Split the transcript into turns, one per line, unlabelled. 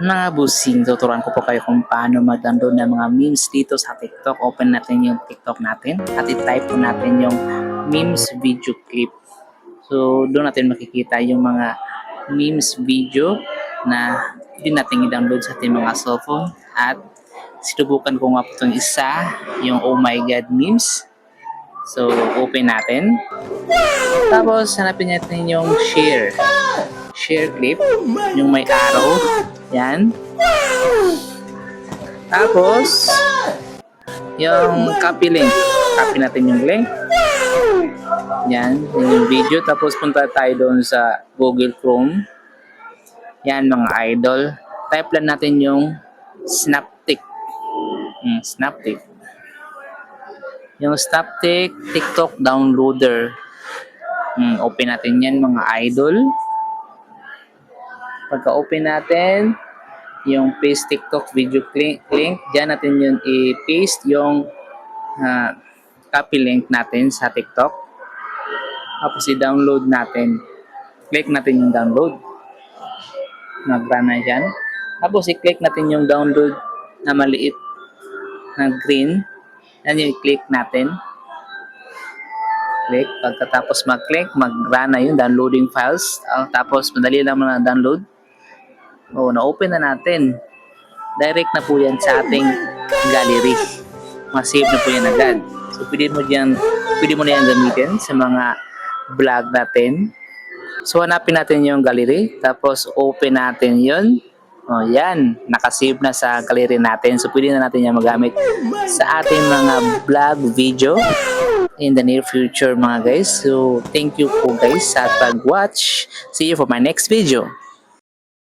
Mga busing, tuturuan ko po kayo kung paano mag-download ng mga memes dito sa TikTok. Open natin yung TikTok natin at i-type po natin yung memes video clip. So, doon natin makikita yung mga memes video na hindi natin i-download sa ating mga cellphone at sinubukan ko nga po itong isa, yung Oh My God memes. So, open natin. Tapos, hanapin natin yung share. Share clip. Yung may arrow. Yan. Tapos, yung copy link. Copy natin yung link. Yan. Yung video. Tapos, punta tayo doon sa Google Chrome. Yan, mga idol. Type lang natin yung Snaptic. Hmm, Snaptic. Yung Snaptic TikTok downloader. Hmm, open natin yan mga idol. Pagka-open natin, yung paste TikTok video link, link dyan natin yun i-paste yung ah, copy link natin sa TikTok. Tapos i-download natin. Click natin yung download. Nag-run na dyan. Tapos i-click natin yung download na maliit na green. Yan yung i-click natin. Click. Pagkatapos mag-click, mag-run na yun, downloading files. Ah, tapos madali lang na download. O, na-open na natin. Direct na po yan sa ating gallery. Masave na po yan agad. So, pwede mo, dyan, pwede mo na yan gamitin sa mga vlog natin. So, hanapin natin yung gallery. Tapos, open natin yun. O, yan. Nakasave na sa gallery natin. So, pwede na natin yan magamit sa ating mga vlog video in the near future mga guys. So, thank you po guys sa pag-watch. See you for my next video.